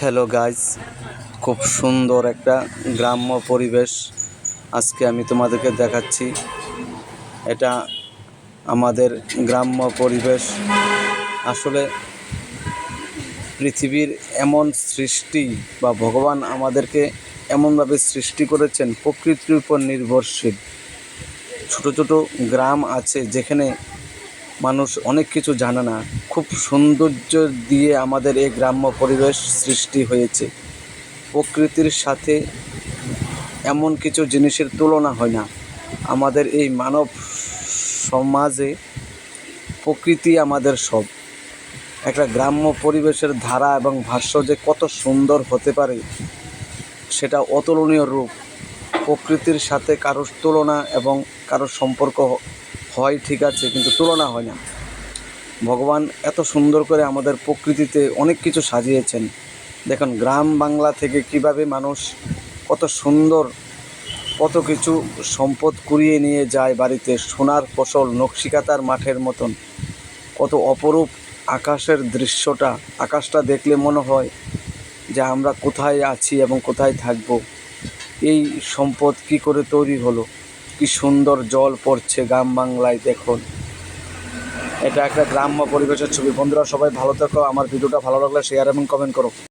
Hello guys খুব সুন্দর একটা গ্রাম্য পরিবেশ আজকে আমি তোমাদেরকে দেখাচ্ছি। এটা আমাদের গ্রাম্য পরিবেশ। আসলে পৃথিবীর এমন সৃষ্টি বা ভগবান আমাদেরকে এমনভাবে সৃষ্টি করেছেন প্রকৃতির উপর নির্ভরশীল। ছোট ছোট গ্রাম আছে যেখানে মানুষ অনেক কিছু জানে না। খুব সৌন্দর্য দিয়ে আমাদের এই গ্রাম্য পরিবেশ সৃষ্টি হয়েছে। প্রকৃতির সাথে এমন কিছু জিনিসের তুলনা হয় না। আমাদের এই মানব সমাজে প্রকৃতি আমাদের সব। একটা গ্রাম্য পরিবেশের ধারা এবং ভাষ্য যে কত সুন্দর হতে পারে, সেটা অতুলনীয় রূপ। প্রকৃতির সাথে কারোর তুলনা এবং কারোর সম্পর্ক হয়, ঠিক আছে, কিন্তু তুলনা হয় না। ভগবান এত সুন্দর করে আমাদের প্রকৃতিতে অনেক কিছু সাজিয়েছেন। দেখুন, গ্রাম বাংলা থেকে কীভাবে মানুষ কত সুন্দর, কত কিছু সম্পদ কুড়িয়ে নিয়ে যায় বাড়িতে, সোনার ফসল, নকশিকাতার মাঠের মতন। কত অপরূপ আকাশের দৃশ্যটা, আকাশটা দেখলে মনে হয় যে আমরা কোথায় আছি এবং কোথায় থাকব। এই সম্পদ কি করে তৈরি হলো? কি সুন্দর জল পড়ছে গ্রাম বাংলায়, দেখুন। এটা একটা গ্রাম্য পরিবেশের ছবি। বন্ধুরা, সবাই ভালো থাকো। আমার ভিডিওটা ভালো লাগলে শেয়ার এবং কমেন্ট করো।